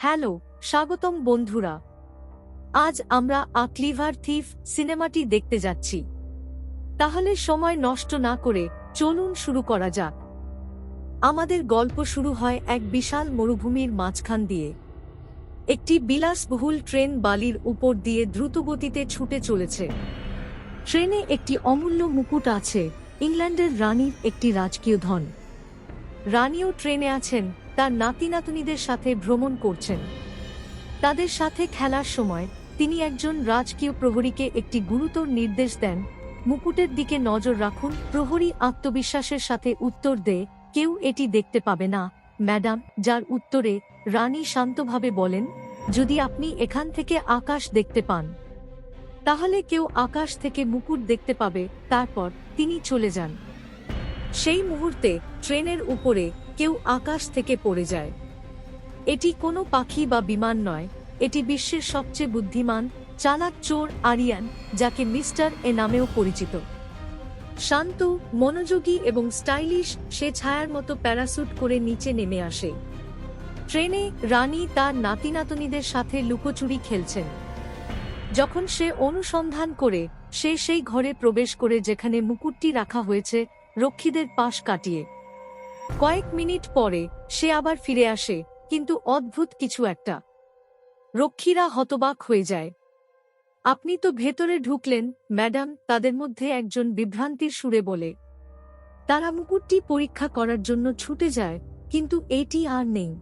Hello, স্বাগতম বন্ধুরা। আজ আমরা আক্লিভার থিফ সিনেমাটি দেখতে যাচ্ছি। তাহলে সময় নষ্ট না করে চলুন শুরু করা যাক। আমাদের গল্প শুরু হয় এক বিশাল মরুভূমির মাঝখান দিয়ে। একটি বিলাসবহুল ট্রেন বালির উপর দিয়ে দ্রুতগতিতে ছুটে চলেছে। ট্রেনে একটি অমূল্য মুকুট আছে, ইংল্যান্ডের রানীর একটি রাজকীয় ধন। রানীও ট্রেনে আছেন তার নাতি নাতনিদের সাথে ভ্রমণ করছেন। তাদের সাথে খেলার সময় তিনি একজন রাজকীয় প্রহরীকে একটি গুরুতর নির্দেশ দেন, মুকুটের দিকে নজর রাখুন, প্রহরী আত্মবিশ্বাসের সাথে উত্তর দেয় কেউ এটি দেখতে পাবে না। ম্যাডাম, যার উত্তরে রানী শান্তভাবে বলেন, যদি আপনি এখান থেকে আকাশ দেখতে পান, তাহলে কেউ আকাশ থেকে মুকুট দেখতে পাবে। তারপর তিনি চলে যান। সেই মুহূর্তে ট্রেনের উপরে কেউ আকাশ থেকে পড়ে যায়। এটি কোনো পাখি বা বিমান নয়, এটি বিশ্বের সবচেয়ে বুদ্ধিমান, চালাক চোর আরিয়ান, যাকে মিস্টার এ নামেও পরিচিত। শান্ত, মনোযোগী এবং স্টাইলিশ, সে ছায়ার মতো প্যারাসুট করে নিচে নেমে আসে। ট্রেনে রানী তার নাতি নাতনিদের সাথে লুকোচুরি খেলছেন। যখন সে অনুসন্ধান করে, সে সেই ঘরে প্রবেশ করে যেখানে মুকুটটি রাখা হয়েছে, রক্ষীদের পাশ কাটিয়ে। কয়েক মিনিট পরে সে আবার ফিরে আসে, কিন্তু অদ্ভুত কিছু একটা। রক্ষীরা হতবাক হয়ে যায়। আপনি তো ভেতরে ঢুকলেন, ম্যাডাম, তাদের মধ্যে একজন বিভ্রান্তির সুরে বলে। তারা মুকুটটি পরীক্ষা করার জন্য ছুটে যায়, কিন্তু এটি আর নেই।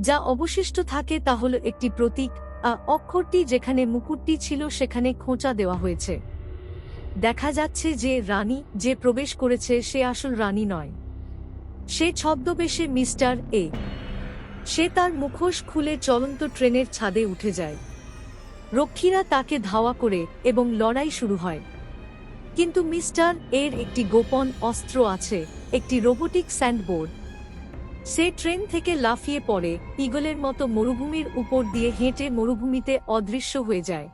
যা অবশিষ্ট থাকে তা হল একটি প্রতীক, আ অক্ষরটি যেখানে মুকুটটি ছিল সেখানে খোঁচা দেওয়া হয়েছে। দেখা যাচ্ছে যে রানী যে প্রবেশ করেছে সে আসল রানী নয়। সে ছদ্মবেশে মিস্টার এ। সে তার মুখোশ খুলে চলন্ত ট্রেনের ছাদে উঠে যায়। রক্ষীরা তাকে ধাওয়া করে এবং লড়াই শুরু হয়। কিন্তু মিস্টার এর একটি গোপন অস্ত্র আছে, একটি রোবোটিক স্যান্ডবোর্ড। সে ট্রেন থেকে লাফিয়ে পড়ে ইগলের মতো মরুভূমির উপর দিয়ে হেঁটে মরুভূমিতে অদৃশ্য হয়ে যায়।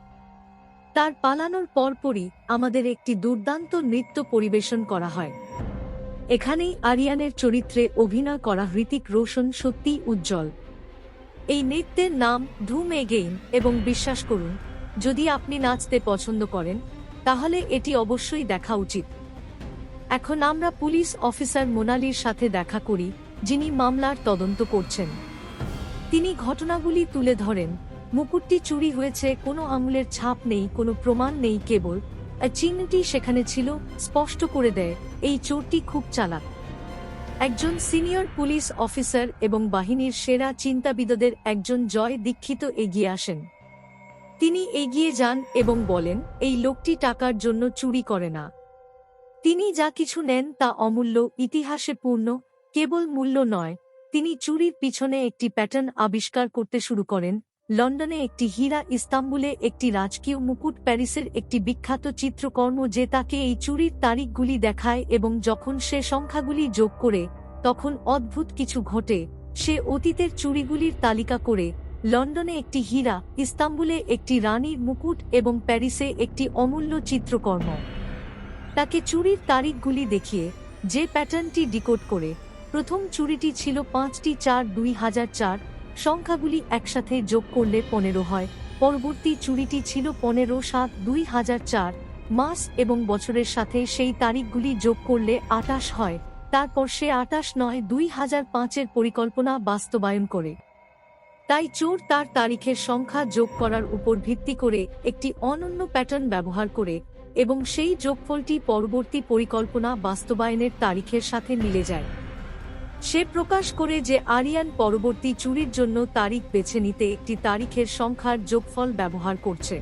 তার পালানোর পরপরই আমাদের একটি দুর্দান্ত নৃত্য পরিবেশন করা হয়। এখানেই আরিয়ানের চরিত্রে অভিনয় করা হৃতিক রোশন সত্যিই উজ্জ্বল। এই নৃত্যের নাম ধুম এগেইন এবং বিশ্বাস করুন যদি আপনি নাচতে পছন্দ করেন, তাহলে এটি অবশ্যই দেখা উচিত। এখন আমরা পুলিশ অফিসার মোনালির সাথে দেখা করি, যিনি মামলার তদন্ত করছেন। তিনি ঘটনাগুলি তুলে ধরেন। মুকুটটি চুরি হয়েছে, কোনো আঙুলের ছাপ নেই, কোনো প্রমাণ নেই, কেবল চিহ্নটি সেখানে ছিল স্পষ্ট করে দেয়, এই চোরটি খুব চালাক। একজন সিনিয়র পুলিশ অফিসার এবং বাহিনীর সেরা চিন্তাবিদদের একজন জয় দীক্ষিত এগিয়ে আসেন। তিনি এগিয়ে যান এবং বলেন, এই লোকটি টাকার জন্য চুরি করে না। তিনি যা কিছু নেন তা অমূল্য, ইতিহাসে পূর্ণ, কেবল মূল্য নয়। তিনি চুরির পিছনে একটি প্যাটার্ন আবিষ্কার করতে শুরু করেন লন্ডনে একটি হীরা ইস্তাম্বুলে একটি রাজকীয় মুকুট প্যারিসের একটি বিখ্যাত চিত্রকর্ম যে তাকে এই চুরির তারিখগুলি দেখায় এবং যখন সে সংখ্যাগুলি যোগ করে, তখন অদ্ভুত কিছু ঘটে। সে অতীতের চুরিগুলির তালিকা করে, লন্ডনে একটি হীরা ইস্তাম্বুলে একটি রানীর মুকুট এবং প্যারিসে একটি অমূল্য চিত্রকর্ম। তাকে চুরির তারিখগুলি দেখিয়ে, যে প্যাটার্নটি ডিকোড করে, প্রথম চুরিটি ছিল পাঁচটি চার দুই হাজার চার সংখ্যাগুলি একসাথে যোগ করলে পনেরো হয়। পরবর্তী চুরিটি ছিল পনেরো সাত দুই হাজার চার মাস এবং বছরের সাথে সেই তারিখগুলি যোগ করলে আটাশ হয়। তারপর সে আটাশ নয় দুই হাজার পাঁচের পরিকল্পনা বাস্তবায়ন করে। তাই চোর তার তারিখের সংখ্যা যোগ করার উপর ভিত্তি করে একটি অনন্য প্যাটার্ন ব্যবহার করে এবং সেই যোগফলটি পরবর্তী পরিকল্পনা বাস্তবায়নের তারিখের সাথে মিলে যায়। সে প্রকাশ করে যে আরিয়ান পরবর্তী চুরির জন্য তারিখ বেছে নিতে একটি তারিখের সংখ্যার যোগফল ব্যবহার করছে।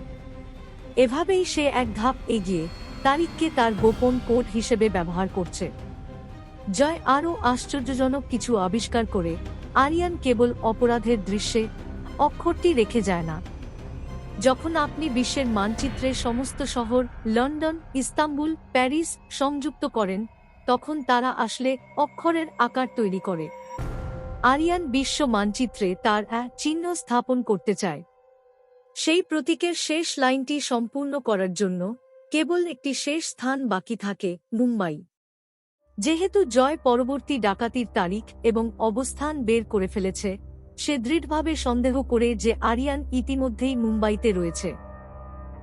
এভাবেই সে এক ধাপ এগিয়ে তারিখকে তার গোপন কোড হিসেবে ব্যবহার করছে। জয় আরও আশ্চর্যজনক কিছু আবিষ্কার করে, আরিয়ান কেবল অপরাধের দৃশ্যে অক্ষরটি রেখে যায় না। যখন আপনি বিশ্বের মানচিত্রে সমস্ত শহর, লন্ডন, ইস্তাম্বুল, প্যারিস সংযুক্ত করেন তখন তারা আসলে অক্ষরের আকার তৈরি করে। আরিয়ান বিশ্ব মানচিত্রে তার চিহ্ন স্থাপন করতে চায়। সেই প্রতীকের শেষ লাইনটি সম্পূর্ণ করার জন্য কেবল একটি শেষ স্থান বাকি থাকে, মুম্বাই। যেহেতু জয় পরবর্তী ডাকাতির তারিখ এবং অবস্থান বের করে ফেলেছে, সে দৃঢ়ভাবে সন্দেহ করে যে আরিয়ান ইতিমধ্যেই মুম্বাইতে রয়েছে।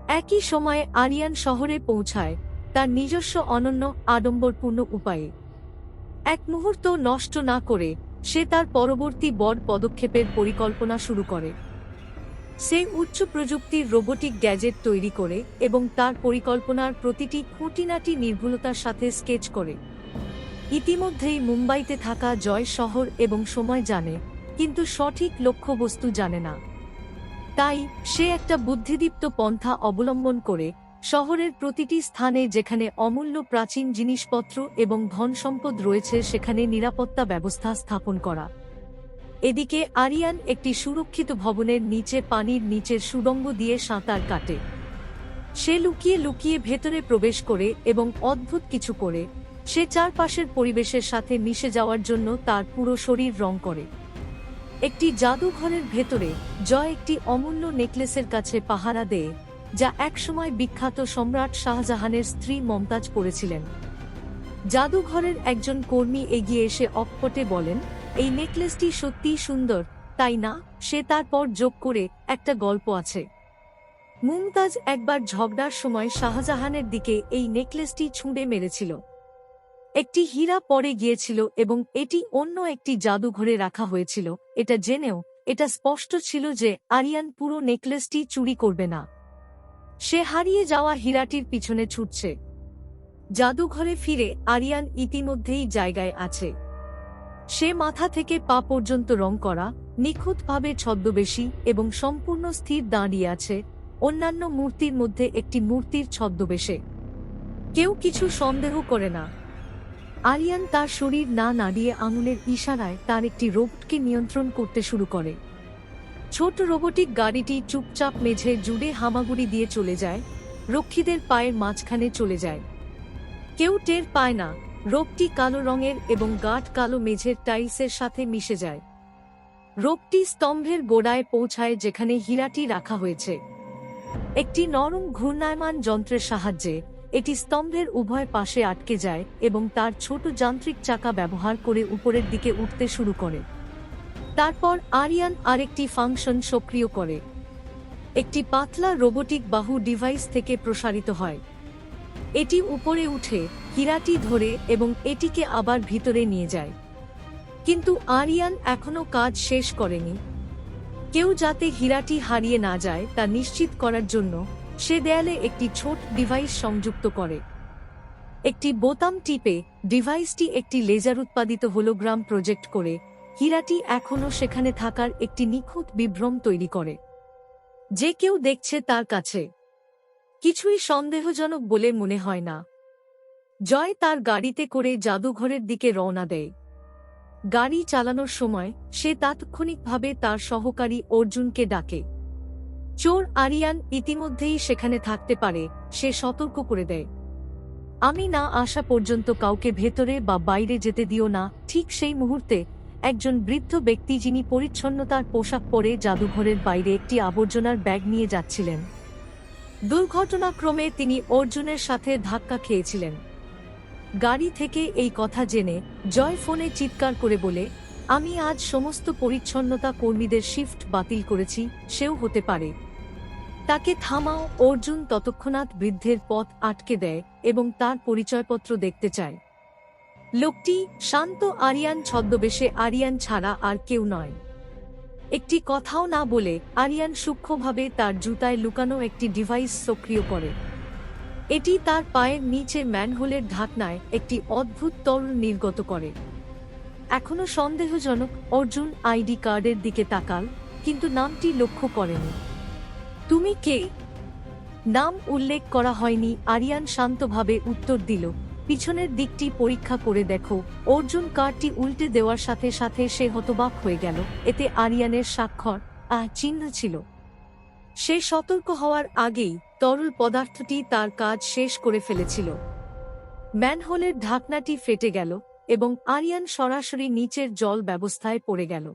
একই সময়ে আরিয়ান শহরে পৌঁছায় তার নিজস্ব অনন্য আডম্বরপূর্ণ উপায়ে। এক মুহূর্ত নষ্ট না করে সে তার পরবর্তী বড় পদক্ষেপের পরিকল্পনা শুরু করে। সে উচ্চ প্রযুক্তির রোবোটিক গ্যাজেট তৈরি করে এবং তার পরিকল্পনার প্রতিটি খুঁটিনাটি নির্ভুলতার সাথে স্কেচ করে। ইতিমধ্যেই মুম্বাইতে থাকা জয় শহর এবং সময় জানে, কিন্তু সঠিক লক্ষ্যবস্তু জানে না। তাই সে একটা বুদ্ধিদীপ্ত পন্থা অবলম্বন করে শহরের প্রতিটি স্থানে যেখানে অমূল্য প্রাচীন জিনিসপত্র এবং ধন সম্পদ রয়েছে, সেখানে নিরাপত্তা ব্যবস্থা স্থাপন করা। এদিকে আরিয়ান একটি সুরক্ষিত ভবনের নিচে পানির নিচের সুড়ঙ্গ দিয়ে সাঁতার কাটে। সে লুকিয়ে লুকিয়ে ভেতরে প্রবেশ করে এবং অদ্ভুত কিছু করে। সে চারপাশের পরিবেশের সাথে মিশে যাওয়ার জন্য তার পুরো শরীর রং করে। একটি জাদুঘরের ভেতরে জয় একটি অমূল্য নেকলেসের কাছে পাহারা দেয়। যা একসময় বিখ্যাত সম্রাট শাহজাহানের স্ত্রী মমতাজ পড়েছিলেন জাদুঘরের একজন কর্মী এগিয়ে এসে অকপটে বলেন, এই নেকলেসটি সত্যিই সুন্দর, তাই না? সে তারপর যোগ করে, একটা গল্প আছে। মুমতাজ একবার ঝগড়ার সময় শাহজাহানের দিকে এই নেকলেসটি ছুঁড়ে মেরেছিল। একটি হীরা পরে গিয়েছিল এবং এটি অন্য একটি জাদুঘরে রাখা হয়েছিল। এটা জেনেও এটা স্পষ্ট ছিল যে আরিয়ান পুরো নেকলেসটি চুরি করবে না। সে হারিয়ে যাওয়া হীরাটির পিছনে ছুটছে। জাদুঘরে ফিরে আরিয়ান ইতিমধ্যেই জায়গায় আছে। সে মাথা থেকে পা পর্যন্ত রং করা, নিখুঁতভাবে ছদ্মবেশী এবং সম্পূর্ণ স্থির দাঁড়িয়ে আছে অন্যান্য মূর্তির মধ্যে একটি মূর্তির ছদ্মবেশে। কেউ কিছু সন্দেহ করে না। আরিয়ান তার শরীর না নাড়িয়ে আঙুলের ইশারায় তার একটি রোবটকে নিয়ন্ত্রণ করতে শুরু করে। ছোট রোবোটিক গাড়িটি চুপচাপ মেঝে জুড়ে হামাগুড়ি দিয়ে চলে যায়, রক্ষীদের পায়ের মাঝখানে চলে যায়। কেউ টের পায় না রোগটি কালো রঙের এবং গাঢ় কালো মেঝের টাইলসের সাথে মিশে যায়। রোগটি স্তম্ভের গোড়ায় পৌঁছায় যেখানে হীরাটি রাখা হয়েছে। একটি নরম ঘূর্ণায়মান যন্ত্রের সাহায্যে এটি স্তম্ভের উভয় পাশে আটকে যায় এবং তার ছোট যান্ত্রিক চাকা ব্যবহার করে উপরের দিকে উঠতে শুরু করে। তারপর আরিয়ান আরেকটি ফাংশন সক্রিয় করে। একটি পাতলা রোবোটিক বাহু ডিভাইস থেকে প্রসারিত হয়। এটি উপরে উঠে হীরাটি ধরে এবং এটিকে আবার ভিতরে নিয়ে যায়। কিন্তু আরিয়ান এখনও কাজ শেষ করেনি। কেউ যাতে হীরাটি হারিয়ে না যায় তা নিশ্চিত করার জন্য সে দেয়ালে একটি ছোট ডিভাইস সংযুক্ত করে। একটি বোতাম টিপে ডিভাইসটি একটি লেজার উৎপাদিত হোলোগ্রাম প্রজেক্ট করে হীরাটি এখনও সেখানে থাকার একটি নিখুঁত বিভ্রম তৈরি করে। যে কেউ দেখছে তার কাছে। কিছুই সন্দেহজনক বলে মনে হয় না। জয় তার গাড়িতে করে জাদুঘরের দিকে রওনা দেয়। গাড়ি চালানোর সময় সে তাৎক্ষণিকভাবে তার সহকারী অর্জুনকে ডাকে। চোর আরিয়ান ইতিমধ্যেই সেখানে থাকতে পারে, সে সতর্ক করে দেয়। আমি না আসা পর্যন্ত কাউকে ভেতরে বা বাইরে যেতে দিও না, ঠিক সেই মুহূর্তে একজন বৃদ্ধ ব্যক্তি যিনি পরিচ্ছন্নতার পোশাক পরে জাদুঘরের বাইরে একটি আবর্জনার ব্যাগ নিয়ে যাচ্ছিলেন। দুর্ঘটনাক্রমে তিনি অর্জুনের সাথে ধাক্কা খেয়েছিলেন। গাড়ি থেকে এই কথা জেনে জয় ফোনে চিৎকার করে বলে, আমি আজ সমস্ত পরিচ্ছন্নতা কর্মীদের শিফট বাতিল করেছি, সেও হতে পারে। তাকে থামাও। অর্জুন ততক্ষণাৎ বৃদ্ধের পথ আটকে দেয় এবং তার পরিচয়পত্র দেখতে চায়। লোকটি শান্ত আরিয়ান ছদ্মবেশে আরিয়ান ছাড়া আর কেউ নয়। একটি কথাও না বলে আরিয়ান সূক্ষ্মভাবে তার জুতায় লুকানো একটি ডিভাইস সক্রিয় করে। এটি তার পায়ের নিচে ম্যানহোলের ঢাকনায় একটি অদ্ভুত তরল নির্গত করে। এখনও সন্দেহজনক, অর্জুন আইডি কার্ডের দিকে তাকাল, কিন্তু নামটি লক্ষ্য করেনি। তুমি কে? নাম উল্লেখ করা হয়নি, আরিয়ান শান্তভাবে উত্তর দিল। পিছনের দিকটি পরীক্ষা করে দেখো। অর্জুন কারটি উল্টে দেওয়ার সাথে সাথে সে হতবাক হয়ে গেল। এতে আরিয়ানের স্বাক্ষর আহ চিহ্ন ছিল। সে সতর্ক হওয়ার আগেই তরল পদার্থটি তার কাজ শেষ করে ফেলেছিল। ম্যানহোলের ঢাকনাটি ফেটে গেল এবং আরিয়ান সরাসরি নিচের জল ব্যবস্থায় পড়ে গেল।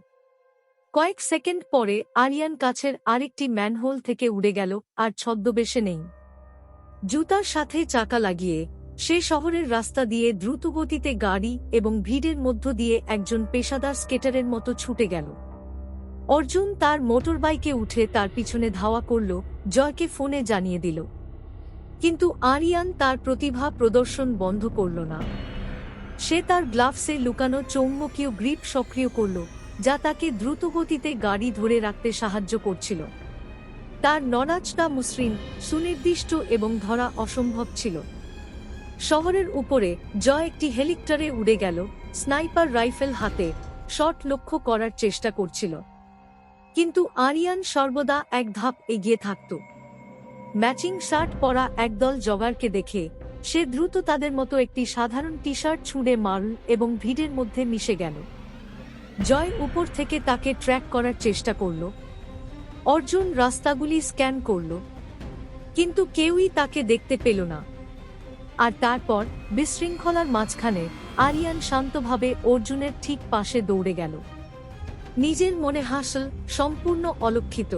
কয়েক সেকেন্ড পরে আরিয়ান কাছের আরেকটি ম্যানহোল থেকে উড়ে গেল আর ছদ্মবেশে নেই। জুতার সাথে চাকা লাগিয়ে সে শহরের রাস্তা দিয়ে দ্রুতগতিতে গাড়ি এবং ভিড়ের মধ্য দিয়ে একজন পেশাদার স্কেটারের মতো ছুটে গেল। অর্জুন তার মোটরবাইকে উঠে তার পিছনে ধাওয়া করল, জয়কে ফোনে জানিয়ে দিল। কিন্তু আরিয়ান তার প্রতিভা প্রদর্শন বন্ধ করল না। সে তার গ্লাভসে লুকানো চৌম্বকীয় গ্রিপ সক্রিয় করল, যা তাকে দ্রুতগতিতে গাড়ি ধরে রাখতে সাহায্য করছিল। তার ননাচটা মসৃণ, সুনির্দিষ্ট এবং ধরা অসম্ভব ছিল। শহরের উপরে জয় একটি হেলিকপ্টারে উড়ে গেল, স্নাইপার রাইফেল হাতে শট লক্ষ্য করার চেষ্টা করছিল। কিন্তু আরিয়ান সর্বদা এক ধাপ এগিয়ে থাকত। ম্যাচিং শার্ট পরা একদল জগারকে দেখে সে দ্রুত তাদের মতো একটি সাধারণ টি শার্ট ছুঁড়ে মারল এবং ভিড়ের মধ্যে মিশে গেল। জয় উপর থেকে তাকে ট্র্যাক করার চেষ্টা করল। অর্জুন রাস্তাগুলি স্ক্যান করল। কিন্তু কেউই তাকে দেখতে পেল না। আর তারপর বিশৃঙ্খলার মাঝখানে আরিয়ান শান্তভাবে অর্জুনের ঠিক পাশে দৌড়ে গেল। নিজের মনে হাসল, সম্পূর্ণ অলক্ষিত।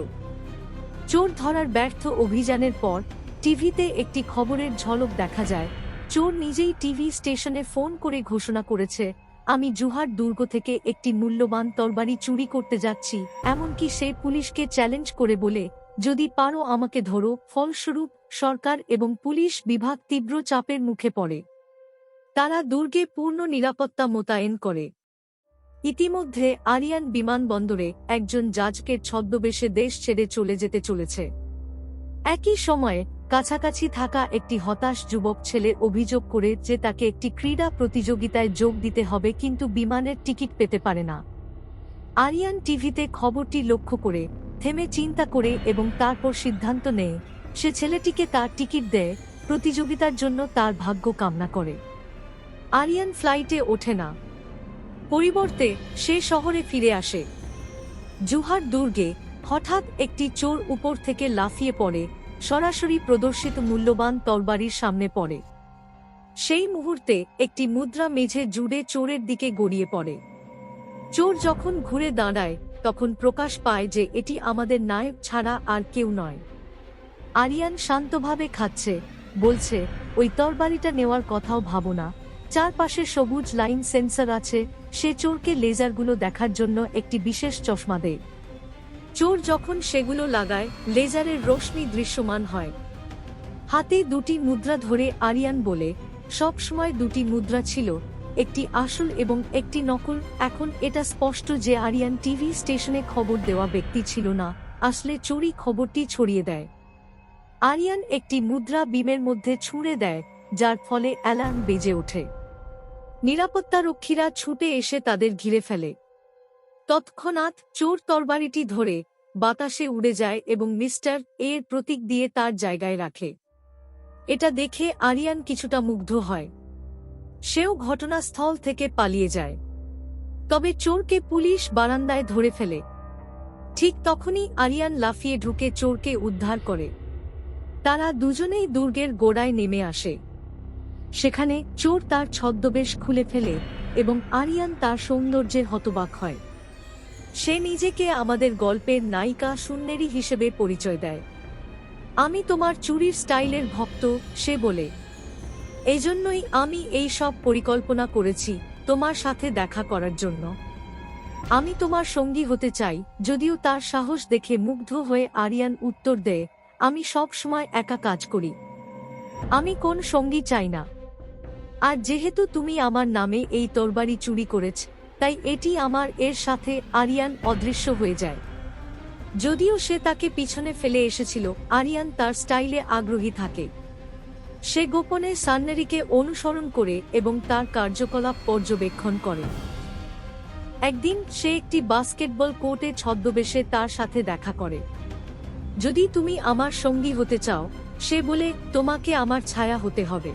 চোর ধরার ব্যর্থ অভিযানের পর টিভিতে একটি খবরের ঝলক দেখা যায়। চোর নিজেই টিভি স্টেশনে ফোন করে ঘোষণা করেছে, আমি জুহার দুর্গ থেকে একটি মূল্যবান তরবারি চুরি করতে যাচ্ছি, এমনকি সে পুলিশকে চ্যালেঞ্জ করে বলে, যদি পারো আমাকে ধরো, ফলস্বরূপ সরকার এবং পুলিশ বিভাগ তীব্র চাপের মুখে পড়ে। তারা দুর্গে পূর্ণ নিরাপত্তা মোতায়েন করে। ইতিমধ্যে আরিয়ান বিমানবন্দরে একজন জাজকের ছদ্মবেশে দেশ ছেড়ে চলে যেতে চলেছে। একই সময়ে কাছাকাছি থাকা একটি হতাশ যুবক ছেলে অভিযোগ করে যে তাকে একটি ক্রীড়া প্রতিযোগিতায় যোগ দিতে হবে কিন্তু বিমানের টিকিট পেতে পারে না। আরিয়ান টিভিতে খবরটি লক্ষ্য করে, থেমে চিন্তা করে এবং তারপর সিদ্ধান্ত নেয় সে ছেলেটিকে তার টিকিট দেয়, প্রতিযোগিতার জন্য তার ভাগ্য কামনা করে। আরিয়ান ফ্লাইটে ওঠে না। পরিবর্তে সে শহরে ফিরে আসে। জুহার দুর্গে হঠাৎ একটি চোর উপর থেকে লাফিয়ে পড়ে, সরাসরি প্রদর্শিত মূল্যবান তরবারির সামনে পড়ে। সেই মুহূর্তে একটি মুদ্রা মেঝে জুড়ে চোরের দিকে গড়িয়ে পড়ে। চোর যখন ঘুরে দাঁড়ায়, তখন প্রকাশ পায় যে এটি আমাদের নায়ক ছাড়া আর কেউ নয়। আরিয়ান শান্তভাবে খাচ্ছে, বলছে, ওই তরবারিটা নেওয়ার কথাও ভাবো না। চারপাশে সবুজ লাইন সেন্সর আছে, সে চোরকে লেজারগুলো দেখার জন্য একটি বিশেষ চশমা দেয়। চোর যখন সেগুলো লাগায়, লেজারের রশ্মি দৃশ্যমান হয়। হাতে দুটি মুদ্রা ধরে আরিয়ান বলে, সব সময় দুটি মুদ্রা ছিল, একটি আসল এবং একটি নকল, এখন এটা স্পষ্ট যে আরিয়ান টিভি স্টেশনে খবর দেওয়া ব্যক্তি ছিল না, আসলে চুরি খবরটি ছড়িয়ে দেয়। আরিয়ান একটি মুদ্রা বিমের মধ্যে ছুঁড়ে দেয়, যার ফলে অ্যালার্ম বেজে ওঠে। নিরাপত্তারক্ষীরা ছুটে এসে তাদের ঘিরে ফেলে। তৎক্ষণাৎ চোর তরবারিটি ধরে, বাতাসে উড়ে যায় এবং মিস্টার এর প্রতীক দিয়ে তার জায়গায় রাখে। এটা দেখে আরিয়ান কিছুটা মুগ্ধ হয়। সেও ঘটনাস্থল থেকে পালিয়ে যায়। তবে চোরকে পুলিশ বারান্দায় ধরে ফেলে। ঠিক তখনই আরিয়ান লাফিয়ে ঢুকে চোরকে উদ্ধার করে। তারা দুজনেই দুর্গের গোড়ায় নেমে আসে। সেখানে চোর তার ছদ্মবেশ খুলে ফেলে এবং আরিয়ান তার সৌন্দর্যের হতবাক হয়। সে নিজেকে আমাদের গল্পের নায়িকা সুন্নেরি হিসেবে পরিচয় দেয়। আমি তোমার চুরির স্টাইলের ভক্ত, সে বলে। এজন্যই আমি এই সব পরিকল্পনা করেছি তোমার সাথে দেখা করার জন্য। আমি তোমার সঙ্গী হতে চাই, যদিও তার সাহস দেখে মুগ্ধ হয়ে আরিয়ান উত্তর দেয় আমি সব সময় একা কাজ করি। আমি কোন সঙ্গী চাই না। আর যেহেতু তুমি আমার নামে এই তরবারি চুরি করেছ, তাই এটি আমার এর সাথে আরিয়ান অদৃশ্য হয়ে যায়। যদিও সে তাকে পিছনে ফেলে এসেছিল, আরিয়ান তার স্টাইলে আগ্রহী থাকে। সে গোপনে সান্নারিকে অনুসরণ করে এবং তার কার্যকলাপ পর্যবেক্ষণ করে। একদিন সে একটি বাস্কেটবল কোর্টে ছদ্মবেশে তার সাথে দেখা করে। যদি তুমি আমার সঙ্গী হতে চাও, সে বলে, তোমাকে আমার ছায়া হতে হবে।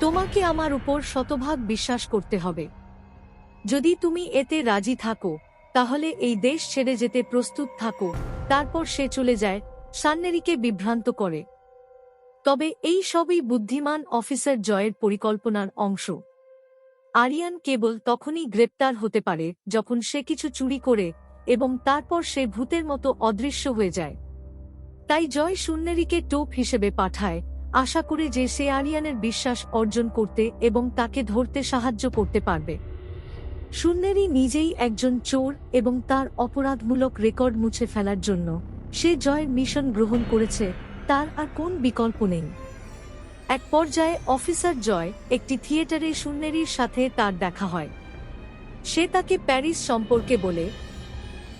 তোমাকে আমার উপর শতভাগ বিশ্বাস করতে হবে। যদি তুমি এতে রাজি থাকো, তাহলে এই দেশ ছেড়ে যেতে প্রস্তুত থাকো। তারপর সে চলে যায়, সান্নেরিকে বিভ্রান্ত করে। তবে এই সবই বুদ্ধিমান অফিসার জয়ের পরিকল্পনার অংশ। আরিয়ান কেবল তখনই গ্রেপ্তার হতে পারে, যখন সে কিছু চুরি করে, এবং তারপর সে ভূতের মতো অদৃশ্য হয়ে যায়। তাই জয় সুন্নেরিকে টোপ হিসেবে পাঠায়, আশা করে যে সে আরিয়ানের বিশ্বাস অর্জন করতে এবং তাকে ধরতে সাহায্য করতে পারবে। শূন্যেরই নিজেই একজন চোর এবং তার অপরাধমূলক রেকর্ড মুছে ফেলার জন্য সে জয়ের মিশন গ্রহণ করেছে, তার আর কোন বিকল্প নেই। এক পর্যায়ে অফিসার জয় একটি থিয়েটারে শূন্যেরির সাথে তার দেখা হয়। সে তাকে প্যারিস সম্পর্কে বলে,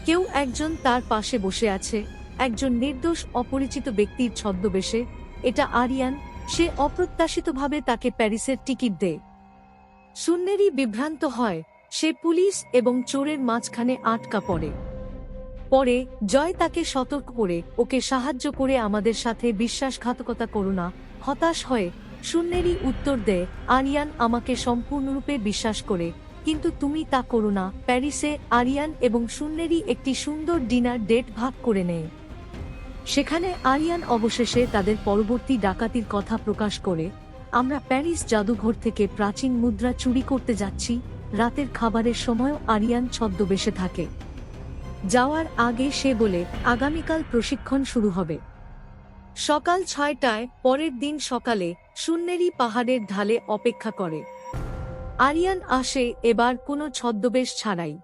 কেউ একজন তার পাশে বসে আছে একজন নির্দোষ অপরিচিত ব্যক্তির ছদ্মবেশে, এটা আরিয়ান, সে অপ্রত্যাশিতভাবে তাকে প্যারিসের টিকিট দেয়। শূন্যেরই বিভ্রান্ত হয়, সে পুলিশ এবং চোরের মাঝখানে আটকা পড়ে। পরে, জয় তাকে সতর্ক করে, ওকে সাহায্য করে আমাদের সাথে বিশ্বাসঘাতকতা করো না, হতাশ হয়ে শূন্যেরই উত্তর দেয়, আরিয়ান আমাকে সম্পূর্ণরূপে বিশ্বাস করে, কিন্তু তুমি তা করো না। প্যারিসে আরিয়ান এবং শূন্যেরই একটি সুন্দর ডিনার ডেট ভাগ করে নেয়। সেখানে আরিয়ান অবশেষে তাদের পরবর্তী ডাকাতির কথা প্রকাশ করে, আমরা প্যারিস জাদুঘর থেকে প্রাচীন মুদ্রা চুরি করতে যাচ্ছি, রাতের খাবারের সময়ও আরিয়ান ছদ্মবেশে থাকে। যাওয়ার আগে সে বলে, আগামীকাল প্রশিক্ষণ শুরু হবে। সকাল ছয়টায় পরের দিন সকালে শূন্যেরই পাহাড়ের ঢালে অপেক্ষা করে। আরিয়ান আসে এবার কোনো ছদ্মবেশ ছাড়াই।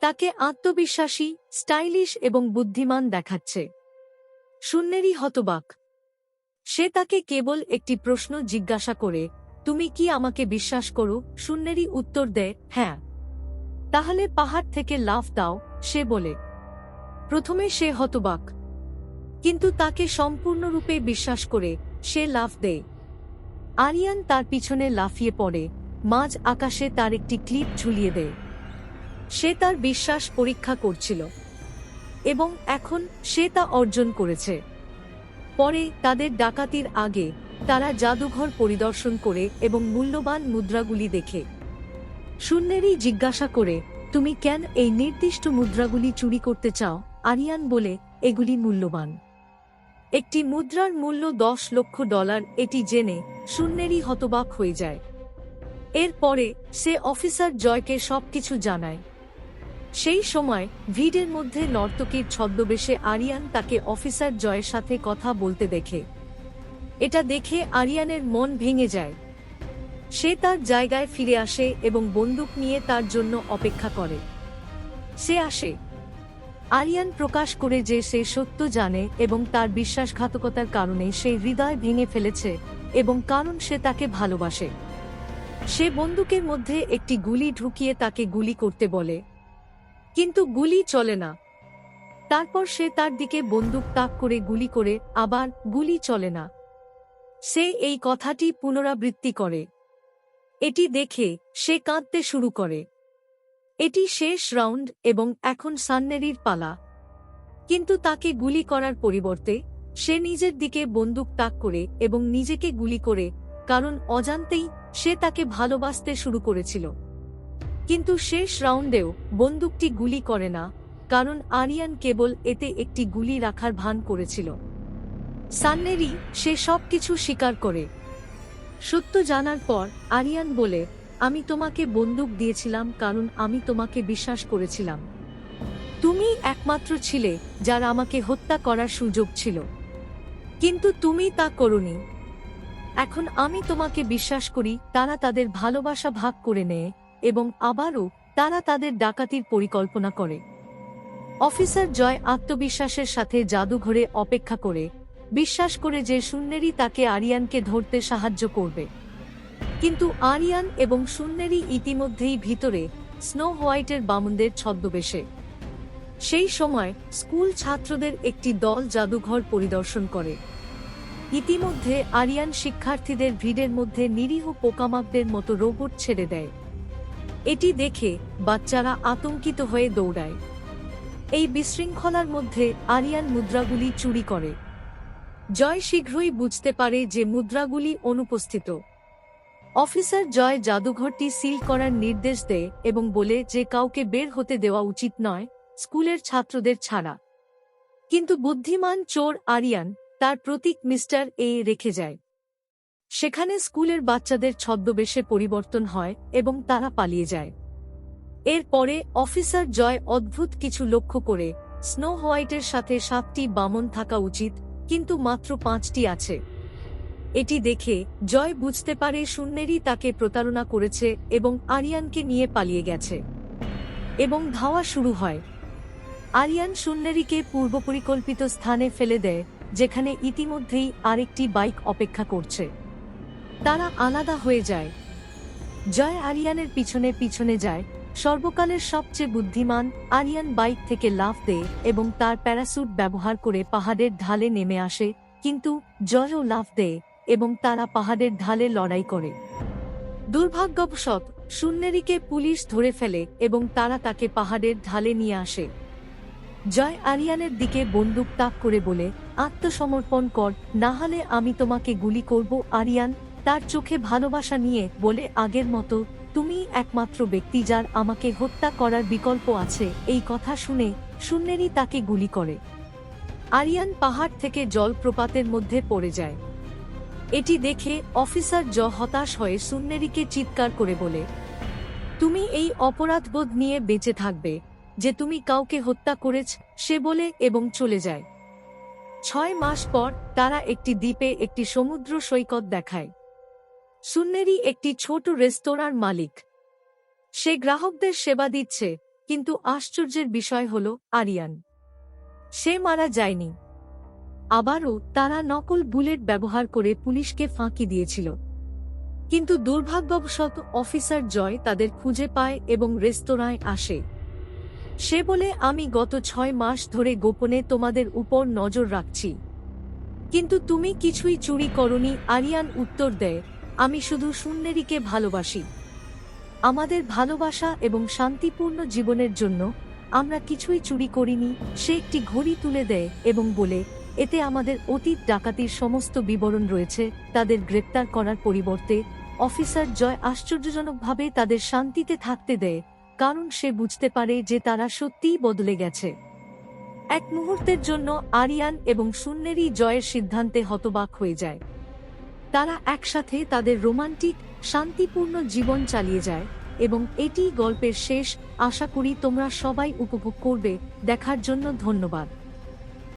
তাকে আত্মবিশ্বাসী, স্টাইলিশ এবং বুদ্ধিমান দেখাচ্ছে। শূন্যেরই হতবাক। সে তাকে কেবল একটি প্রশ্ন জিজ্ঞাসা করে, তুমি কি আমাকে বিশ্বাস করো? শূন্যেরই উত্তর দেয় হ্যাঁ। তাহলে পাহাড় থেকে লাফ দাও, সে বলে। প্রথমে সে হতবাক। কিন্তু তাকে সম্পূর্ণরূপে বিশ্বাস করে, সে লাফ দেয়। আরিয়ান তার পিছনে লাফিয়ে পড়ে, মাঝ আকাশে তার একটি ক্লিপ ঝুলিয়ে দেয়। সে তার বিশ্বাস পরীক্ষা করছিল। এবং এখন সে তা অর্জন করেছে। পরে তাদের ডাকাতির আগে তারা জাদুঘর পরিদর্শন করে এবং মূল্যবান মুদ্রাগুলি দেখে। শূন্যেরই জিজ্ঞাসা করে, তুমি কেন এই নির্দিষ্ট মুদ্রাগুলি চুরি করতে চাও? আরিয়ান বলে, এগুলি মূল্যবান। একটি মুদ্রার মূল্য দশ লক্ষ ডলার, এটি জেনে শূন্যেরই হতবাক হয়ে যায়। এরপরে সে অফিসার জয়কে সবকিছু জানায়। সেই সময় ভিড়ের মধ্যে নর্তকীর ছদ্মবেশে আরিয়ান তাকে অফিসার জয়ের সাথে কথা বলতে দেখে। এটা দেখে আরিয়ানের মন ভেঙে যায়। সে তার জায়গায় ফিরে আসে এবং বন্দুক নিয়ে তার জন্য অপেক্ষা করে। সে আসে। আরিয়ান প্রকাশ করে যে সে সত্য জানে এবং তার বিশ্বাসঘাতকতার কারণে সে হৃদয় ভেঙে ফেলেছে এবং কারণ সে তাকে ভালোবাসে। সে বন্দুকের মধ্যে একটি গুলি ঢুকিয়ে তাকে গুলি করতে বলে। কিন্তু গুলি চলে না। তারপর সে তার দিকে বন্দুক তাক করে গুলি করে আবার গুলি চলে না। সে এই কথাটি পুনরাবৃত্তি করে। এটি দেখে সে কাঁদতে শুরু করে। এটি শেষ রাউন্ড এবং এখন সান্নেরির পালা। কিন্তু তাকে গুলি করার পরিবর্তে সে নিজের দিকে বন্দুক তাক করে এবং নিজেকে গুলি করে, কারণ অজান্তেই সে তাকে ভালোবাসতে শুরু করেছিল। কিন্তু শেষ রাউন্ডেও বন্দুকটি গুলি করে না, কারণ আরিয়ান কেবল এতে একটি গুলি রাখার ভান করেছিল। সান্নেরি সে সব কিছু স্বীকার করে। সত্য জানার পর আরিয়ান বলে, আমি তোমাকে বন্দুক দিয়েছিলাম কারণ আমি তোমাকে বিশ্বাস করেছিলাম। তুমি একমাত্র ছিলে যার আমাকে হত্যা করার সুযোগ ছিল। কিন্তু তুমি তা করনি। এখন আমি তোমাকে বিশ্বাস করি, তারা তাদের ভালোবাসা ভাগ করে নেয় এবং আবারও তারা তাদের ডাকাতির পরিকল্পনা করে। অফিসার জয় আত্মবিশ্বাসের সাথে জাদুঘরে অপেক্ষা করে, বিশ্বাস করে যে শূন্যেরই তাকে আরিয়ানকে ধরতে সাহায্য করবে। কিন্তু আরিয়ান এবং শূন্যেরই ইতিমধ্যেই ভিতরে স্নো হোয়াইটের বামুনদের ছদ্মবেশে। সেই সময় স্কুল ছাত্রদের একটি দল জাদুঘর পরিদর্শন করে। ইতিমধ্যে আরিয়ান শিক্ষার্থীদের ভিড়ের মধ্যে নিরীহ পোকামাকদের মতো রোবট ছেড়ে দেয়। এটি দেখে বাচ্চারা আতঙ্কিত হয়ে দৌড়ায়। এই বিশৃঙ্খলার মধ্যে আরিয়ান মুদ্রাগুলি চুরি করে। জয় শীঘ্রই বুঝতে পারে যে মুদ্রাগুলি অনুপস্থিত। অফিসার জয় জাদুঘরটি সিল করার নির্দেশ দেয় এবং বলে যে কাউকে বের হতে দেওয়া উচিত নয়, স্কুলের ছাত্রদের ছাড়া। কিন্তু বুদ্ধিমান চোর আরিয়ান তার প্রতীক মিস্টার এ রেখে যায়। সেখানে স্কুলের বাচ্চাদের ছদ্মবেশে পরিবর্তন হয় এবং তারা পালিয়ে যায়। এরপরে অফিসার জয় অদ্ভুত কিছু লক্ষ্য করে, স্নো হোয়াইটের সাথে সাতটি বামন থাকা উচিত, কিন্তু মাত্র পাঁচটি আছে। এটি দেখে জয় বুঝতে পারে শূন্যেরই তাকে প্রতারণা করেছে এবং আরিয়ানকে নিয়ে পালিয়ে গেছে। এবং ধাওয়া শুরু হয়। আরিয়ান শূন্যেরীকে পূর্বপরিকল্পিত স্থানে ফেলে দেয়, যেখানে ইতিমধ্যেই আরেকটি বাইক অপেক্ষা করছে। তারা আলাদা হয়ে যায়। জয় আরিয়ানের পিছনে পিছনে যায়, সর্বকালের সবচেয়ে বুদ্ধিমান আরিয়ান বাইক থেকে লাফ দেয় এবং তার প্যারাসুট ব্যবহার করে পাহাড়ের ঢালে নেমে আসে, কিন্তু জয়ও লাফ দেয় এবং তারা পাহাড়ের ঢালে লড়াই করে। দুর্ভাগ্যবশত শূন্যেরীকে পুলিশ ধরে ফেলে এবং তারা তাকে পাহাড়ের ঢালে নিয়ে আসে। জয় আরিয়ানের দিকে বন্দুক তাক করে বলে, আত্মসমর্পণ কর, না হলে আমি তোমাকে গুলি করব, আরিয়ান। তার চোখে ভালোবাসা নিয়ে বলে, আগের মতো তুমি একমাত্র ব্যক্তি যার আমাকে হত্যা করার বিকল্প আছে। এই কথা শুনে শূন্যেরই তাকে গুলি করে। আরিয়ান পাহাড় থেকে জলপ্রপাতের মধ্যে পড়ে যায়। এটি দেখে অফিসার জ হতাশ হয়ে সুন্নেরিকে চিৎকার করে বলে, তুমি এই অপরাধবোধ নিয়ে বেঁচে থাকবে। যে তুমি কাউকে হত্যা করেছ, সে বলে এবং চলে যায়। ছয় মাস পর তারা একটি দ্বীপে একটি সমুদ্র সৈকত দেখায়। সুন্নেরি একটি ছোট রেস্তোরাঁর মালিক। সে গ্রাহকদের সেবা দিচ্ছে, কিন্তু আশ্চর্যের বিষয় হল আরিয়ান। সে মারা যায়নি। আবারও তারা নকল বুলেট ব্যবহার করে পুলিশকে ফাঁকি দিয়েছিল। কিন্তু দুর্ভাগ্যবশত অফিসার জয় তাদের খুঁজে পায় এবং রেস্তোরাঁয় আসে। সে বলে, আমি গত ছয় মাস ধরে গোপনে তোমাদের উপর নজর রাখছি। কিন্তু তুমি কিছুই চুরি করনি। আরিয়ান উত্তর দেয় আমি শুধু সুন্নেরিকে ভালোবাসি। আমাদের ভালোবাসা এবং শান্তিপূর্ণ জীবনের জন্য আমরা কিছুই চুরি করিনি, সে একটি ঘড়ি তুলে দেয় এবং বলে, এতে আমাদের অতীত ডাকাতির সমস্ত বিবরণ রয়েছে, তাদের গ্রেপ্তার করার পরিবর্তে অফিসার জয় আশ্চর্যজনকভাবে তাদের শান্তিতে থাকতে দেয়, কারণ সে বুঝতে পারে যে তারা সত্যিই বদলে গেছে। এক মুহূর্তের জন্য আরিয়ান এবং শূন্যেরই জয়ের সিদ্ধান্তে হতবাক হয়ে যায়। তারা একসাথে তাদের রোমান্টিক, শান্তিপূর্ণ জীবন চালিয়ে যায় এবং এটি গল্পের শেষ। আশা করি তোমরা সবাই উপভোগ করবে। দেখার জন্য ধন্যবাদ।